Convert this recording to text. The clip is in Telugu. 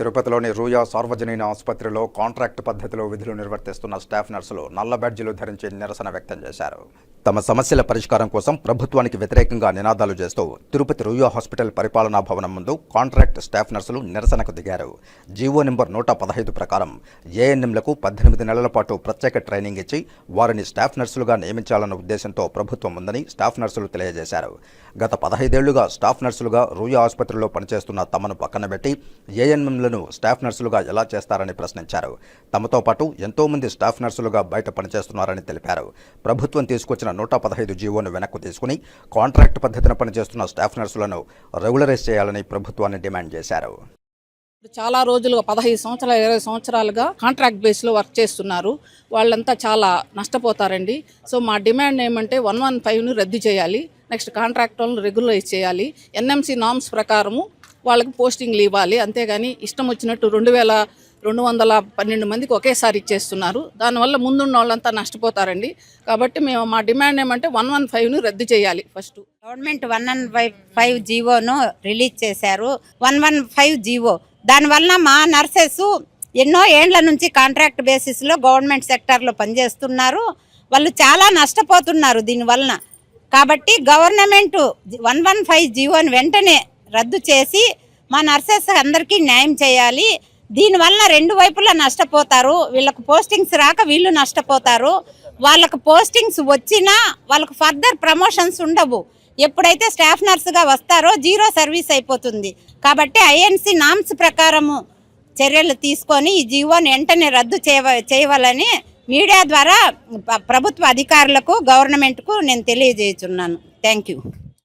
తిరుపతిలోని రూయా సార్వజనీన ఆసుపత్రిలో కాంట్రాక్ట్ పద్ధతిలో విధులు నిర్వర్తిస్తున్న స్టాఫ్ నర్సులు నల్ల బ్యాడ్జీలు ధరించి నిరసన వ్యక్తం చేశారు. తమ సమస్యల పరిష్కారం కోసం ప్రభుత్వానికి వ్యతిరేకంగా నినాదాలు చేస్తూ తిరుపతి రుయో హాస్పిటల్ పరిపాలనా భవనం ముందు కాంట్రాక్ట్ స్టాఫ్ నర్సులు నిరసనకు దిగారు. జీవో నెంబర్ నూట పదహైదు ప్రకారం ఏఎన్ఎంలకు పద్దెనిమిది నెలల పాటు ప్రత్యేక ట్రైనింగ్ ఇచ్చి వారిని స్టాఫ్ నర్సులుగా నియమించాలన్న ఉద్దేశంతో ప్రభుత్వం ఉందని స్టాఫ్ నర్సులు తెలియజేశారు. గత పదహైదేళ్ళుగా స్టాఫ్ నర్సులుగా రూయో ఆసుపత్రిలో పనిచేస్తున్న తమను పక్కనబెట్టి ఏఎన్ఎంలను స్టాఫ్ నర్సులుగా ఎలా చేస్తారని ప్రశ్నించారు. తమతో పాటు ఎంతో మంది స్టాఫ్ నర్సులుగా బయట పనిచేస్తున్నారని తెలిపారు. ప్రభుత్వం తీసుకొచ్చిన నూట పదహైదు జీవోను వెనక్కు తీసుకుని కాంట్రాక్ట్ పద్ధతిన పనిచేస్తున్న స్టాఫ్ నర్సులను రెగ్యులరైజ్ చేయాలని ప్రభుత్వాన్ని డిమాండ్ చేశారు. చాలా రోజులుగా పదహైదు సంవత్సరాలు ఇరవై సంవత్సరాలుగా కాంట్రాక్ట్ బేస్లో వర్క్ చేస్తున్నారు. వాళ్ళంతా చాలా నష్టపోతారండి. సో మా డిమాండ్ ఏమంటే వన్ వన్ ఫైవ్ను రద్దు చేయాలి. నెక్స్ట్ కాంట్రాక్ట్ వాళ్ళని రెగ్యులరైజ్ చేయాలి. ఎన్ఎంసీ నామ్స్ ప్రకారము వాళ్ళకి పోస్టింగ్లు ఇవ్వాలి. అంతేగాని ఇష్టం వచ్చినట్టు రెండు వేల రెండు వందల పన్నెండు మందికి ఒకేసారి ఇచ్చేస్తున్నారు. దానివల్ల ముందున్న వాళ్ళంతా నష్టపోతారండి. కాబట్టి మేము మా డిమాండ్ ఏమంటే వన్ వన్ ఫైవ్ను రద్దు చేయాలి first. Government one one five five జీవోను రిలీజ్ చేశారు. One one five GO. దానివల్ల మా నర్సెస్ ఎన్నో ఏండ్ల నుంచి కాంట్రాక్ట్ బేసిస్లో గవర్నమెంట్ సెక్టార్లో పనిచేస్తున్నారు. వాళ్ళు చాలా నష్టపోతున్నారు దీనివలన కాబట్టి గవర్నమెంట్ వన్ వన్ ఫైవ్ జీవోని వెంటనే రద్దు చేసి మా నర్సెస్ అందరికీ న్యాయం చేయాలి. దీనివల్ల రెండు వైపులా నష్టపోతారు. వీళ్ళకు పోస్టింగ్స్ రాక వీళ్ళు నష్టపోతారు. వాళ్ళకు పోస్టింగ్స్ వచ్చినా వాళ్ళకు ఫర్దర్ ప్రమోషన్స్ ఉండవు. ఎప్పుడైతే స్టాఫ్ నర్సుగా వస్తారో జీరో సర్వీస్ అయిపోతుంది. కాబట్టి ఐఎన్సి నామ్స్ ప్రకారము చర్యలు తీసుకొని ఈ జీవోని వెంటనే రద్దు చేయవ చేయవాలని మీడియా ద్వారా ప్రభుత్వ అధికారులకు గవర్నమెంట్కు నేను తెలియజేస్తున్నాను. Thank you